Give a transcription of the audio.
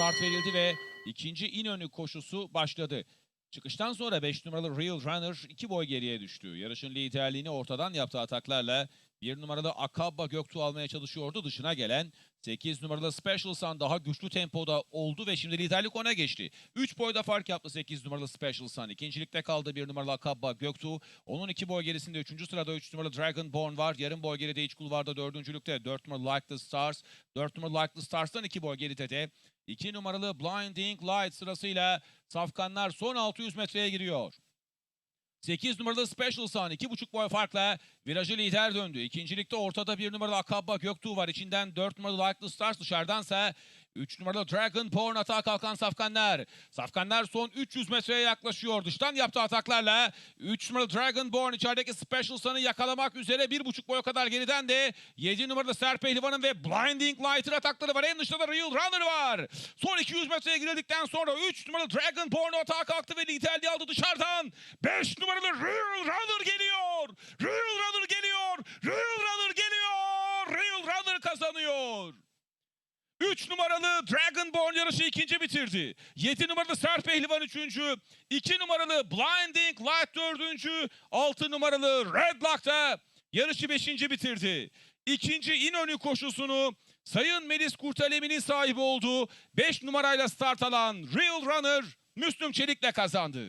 start verildi ve ikinci İnönü koşusu başladı. Çıkıştan sonra 5 numaralı Real Runner 2 boy geriye düştü. Yarışın liderliğini ortadan yaptığı ataklarla 1 numaralı Akabba Göktuğ almaya çalışıyordu. Dışına gelen 8 numaralı Special Sun daha güçlü tempoda oldu ve şimdi liderlik ona geçti. 3 boyda fark yaptı 8 numaralı Special Sun. İkincilikte kaldı 1 numaralı Akabba Göktuğ. Onun 2 boy gerisinde 3. sırada 3 numaralı Dragonborn var. Yarım boy geride iç kulvarda 4. 4 numaralı Like the Stars. 4 numaralı Like the Stars'tan 2 boy geride de 2 numaralı Blinding Light sırasıyla safkanlar son 600 metreye giriyor. 8 numaralı Special Sun 2,5 boy farkla virajı lider döndü. İkincilikte ortada 1 numaralı Akabba Göktuğ var. İçinden 4 numaralı Like the Stars dışarıdansa 3 numaralı Dragon Porn atağa kalkan Safkanlar. Safkanlar son 300 metreye yaklaşıyor. Dıştan yaptığı ataklarla 3 numaralı Dragon Born içerideki Special Sun'ı yakalamak üzere 1,5 boya kadar geriden de 7 numaralı Serpehlivan'ın ve Blinding Light'ın atakları var. En dışta da Real Runner var. Son 200 metreye girildikten sonra 3 numaralı Dragon Born atağa kalktı ve liderliği aldı dışarıdan. 5 numaralı Real Runner geliyor. Real Runner geliyor. Real Runner geliyor. Real Runner kazanıyor. 3 numaralı Dragonborn yarışı ikinci bitirdi. 7 numaralı Sert Pehlivan üçüncü. 2 numaralı Blinding Light dördüncü. 6 numaralı Red Lock da yarışı beşinci bitirdi. İkinci İnönü koşusunu Sayın Melis Kurtalem'in sahibi olduğu 5 numarayla start alan Real Runner Müslüm Çelik'le kazandı.